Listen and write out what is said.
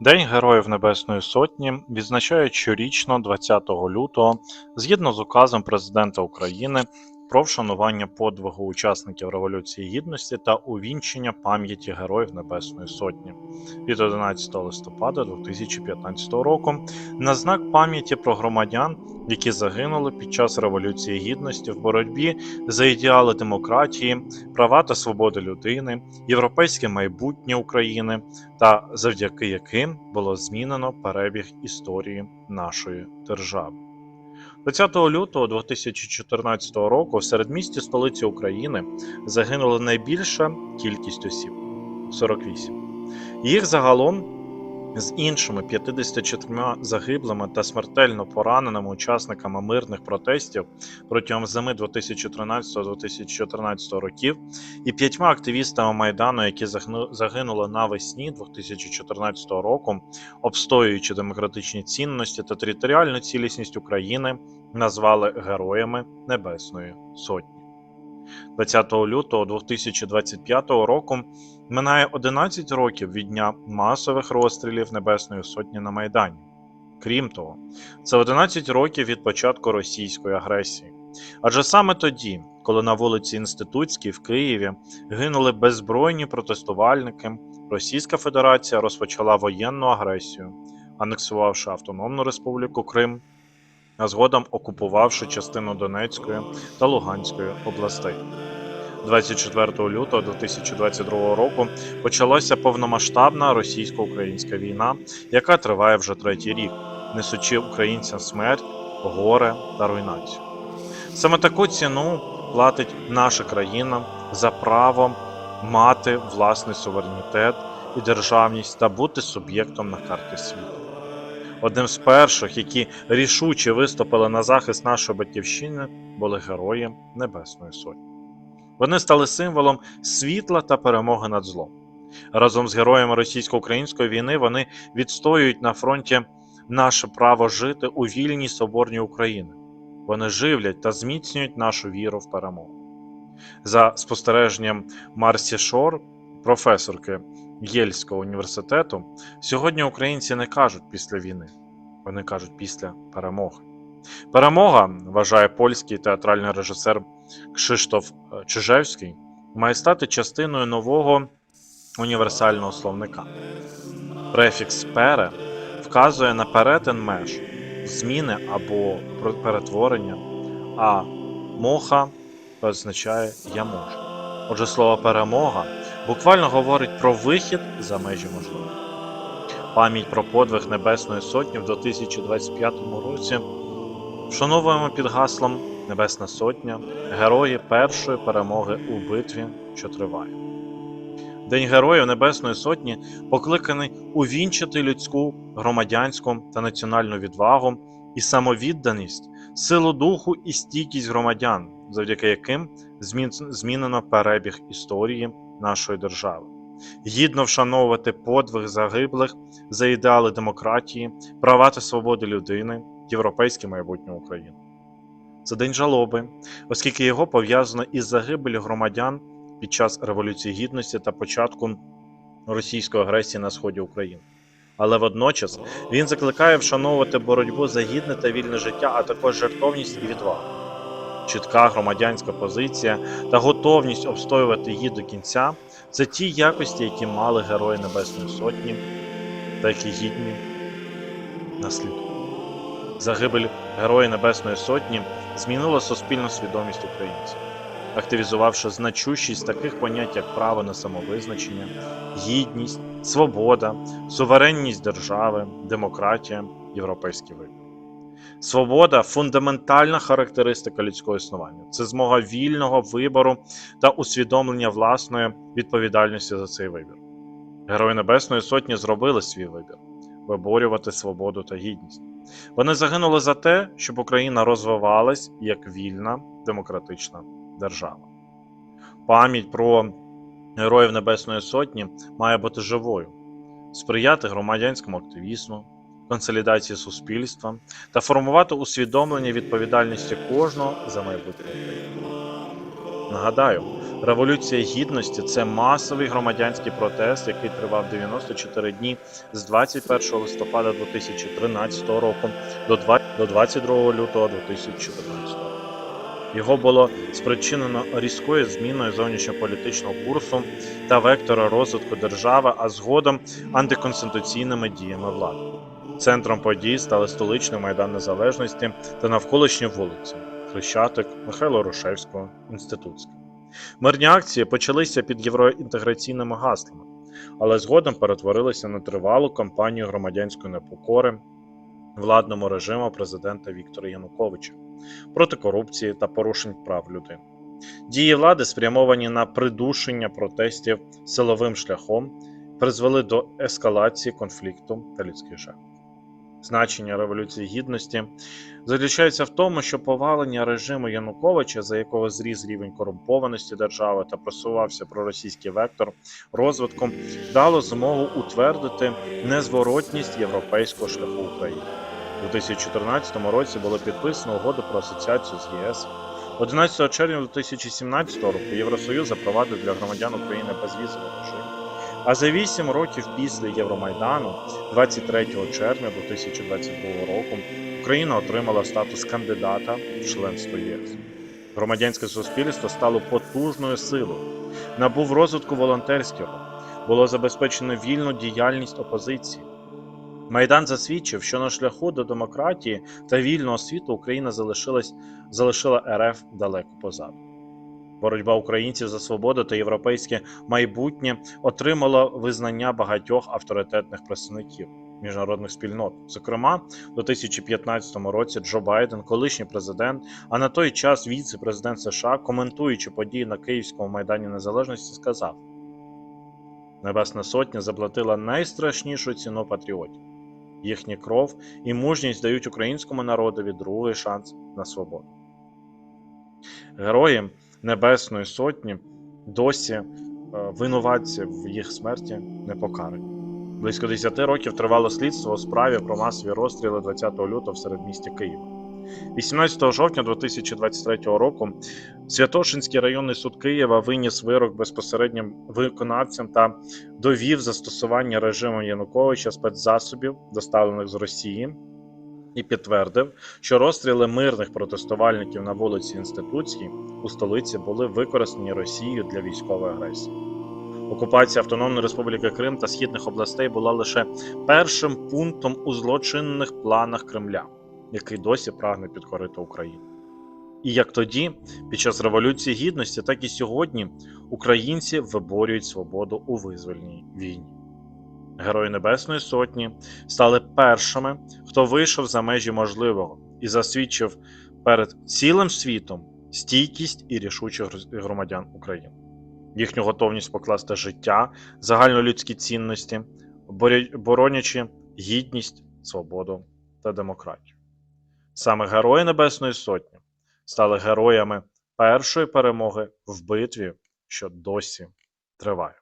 День Героїв Небесної Сотні відзначають щорічно 20 лютого згідно з указом Президента України про вшанування подвигу учасників Революції Гідності та увінчення пам'яті Героїв Небесної Сотні від 11 листопада 2015 року на знак пам'яті про громадян, які загинули під час Революції Гідності в боротьбі за ідеали демократії, права та свободи людини, європейське майбутнє України та завдяки яким було змінено перебіг історії нашої держави. 20 лютого 2014 року в середмісті столиці України загинула найбільша кількість осіб 48. Їх загалом з іншими 54 загиблими та смертельно пораненими учасниками мирних протестів протягом зими 2013-2014 років і п'ятьма активістами Майдану, які загинули навесні 2014 року, обстоюючи демократичні цінності та територіальну цілісність України, назвали Героями Небесної Сотні. 20 лютого 2025 року минає 11 років від дня масових розстрілів Небесної Сотні на Майдані. Крім того, це 11 років від початку російської агресії. Адже саме тоді, коли на вулиці Інститутській в Києві гинули беззбройні протестувальники, Російська Федерація розпочала воєнну агресію, анексувавши Автономну Республіку Крим, а згодом окупувавши частину Донецької та Луганської областей. 24 лютого 2022 року почалася повномасштабна російсько-українська війна, яка триває вже третій рік, несучи українцям смерть, горе та руйнацію. Саме таку ціну платить наша країна за право мати власний суверенітет і державність та бути суб'єктом на карті світу. Одним з перших, які рішуче виступили на захист нашої батьківщини, були герої Небесної Сотні. Вони стали символом світла та перемоги над злом. Разом з героями російсько-української війни вони відстоюють на фронті наше право жити у вільній соборній Україні. Вони живлять та зміцнюють нашу віру в перемогу. За спостереженням Марсі Шор, професорки Єльського університету, сьогодні українці не кажуть після війни, вони кажуть після перемоги. Перемога, вважає польський театральний режисер Кшиштоф е, Чижевський, має стати частиною нового універсального словника. Префікс пере вказує на перетин меж, зміни або перетворення, а моха означає я можу. Отже, слово перемога буквально говорить про вихід за межі можливого. Пам'ять про подвиг Небесної Сотні в 2025 році вшановуємо під гаслом Небесна Сотня, герої першої перемоги у битві, що триває. День Героїв Небесної Сотні покликаний увінчити людську, громадянську та національну відвагу і самовідданість, силу духу і стійкість громадян, завдяки яким змінено перебіг історії нашої держави. Гідно вшановувати подвиг загиблих за ідеали демократії, права та свободи людини, європейське майбутнє України. Це день жалоби, оскільки його пов'язано із загибелью громадян під час Революції Гідності та початку російської агресії на сході України. Але водночас він закликає вшановувати боротьбу за гідне та вільне життя, а також жертовність і відвагу. Чітка громадянська позиція та готовність обстоювати її до кінця це ті якості, які мали герої Небесної Сотні, та які гідні наслідку. Загибель Героїв Небесної Сотні змінила суспільну свідомість українців, активізувавши значущість таких понять, як право на самовизначення, гідність, свобода, суверенність держави, демократія, європейський вибір. Свобода фундаментальна характеристика людського існування. Це змога вільного вибору та усвідомлення власної відповідальності за цей вибір. Герої Небесної Сотні зробили свій вибір виборювати свободу та гідність. Вони загинули за те, щоб Україна розвивалась як вільна демократична держава. Пам'ять про героїв Небесної Сотні має бути живою, сприяти громадянському активізму, консолідації суспільства та формувати усвідомлення відповідальності кожного за майбутнє Нагадаю, Революція Гідності це масовий громадянський протест, який тривав 94 дні з 21 листопада 2013 року до 2 до 22 лютого 2014 року. Його було спричинено різкою зміною зовнішньополітичного курсу та вектора розвитку держави, а згодом антиконституційними діями влади. Центром подій стали столичний майдан Незалежності та навколишні вулиці Хрещатик, Михайло Рушевського, Інститутська. Мирні акції почалися під євроінтеграційними гаслами, але згодом перетворилися на тривалу кампанію громадянської непокори владному режиму президента Віктора Януковича проти корупції та порушень прав людини. Дії влади, спрямовані на придушення протестів силовим шляхом, призвели до ескалації конфлікту та людських жертв. Значення Революції Гідності заключається в тому, що повалення режиму Януковича, за якого зріс рівень корумпованості держави та просувався проросійський вектор розвитком, дало змогу утвердити незворотність європейського шляху України. У 2014 році було підписано угоду про асоціацію з ЄС. 11 червня 2017 року Євросоюз запровадив для громадян України безвізовий режим. А за 8 років після Євромайдану, 23 червня 2022 року, Україна отримала статус кандидата в членство ЄС. Громадянське суспільство стало потужною силою. Набув розвитку волонтерський рух. Було забезпечено вільну діяльність опозиції. Майдан засвідчив, що на шляху до демократії та вільного світу Україна залишилась, залишила РФ далеко позаду. Боротьба українців за свободу та європейське майбутнє отримала визнання багатьох авторитетних представників міжнародних спільнот. Зокрема, у 2015 році Джо Байден, колишній президент, а на той час віце-президент США, коментуючи події на Київському майдані Незалежності, сказав: Небесна Сотня заплатила найстрашнішу ціну патріотів. Їхня кров і мужність дають українському народові другий шанс на свободу. Герої Небесної Сотні досі е, винуватці в їх смерті не покарані. Близько 10 років тривало слідство у справі про масові розстріли 20 лютого в середмісті Києва. 18 жовтня 2023 року Святошинський районний суд Києва виніс вирок безпосереднім виконавцям та довів застосування режиму Януковича спецзасобів, доставлених з Росії, і підтвердив, що розстріли мирних протестувальників на вулиці Інститутській у столиці були використані Росією для військової агресії. Окупація Автономної Республіки Крим та східних областей була лише першим пунктом у злочинних планах Кремля, який досі прагне підкорити Україну. І як тоді, під час Революції Гідності, так і сьогодні українці виборюють свободу у визвольній війні. Герої Небесної Сотні стали першими, хто вийшов за межі можливого і засвідчив перед цілим світом стійкість і рішучих громадян України, їхню готовність покласти життя, загальнолюдські цінності, боронячи гідність, свободу та демократію. Саме Герої Небесної Сотні стали героями першої перемоги в битві, що досі триває.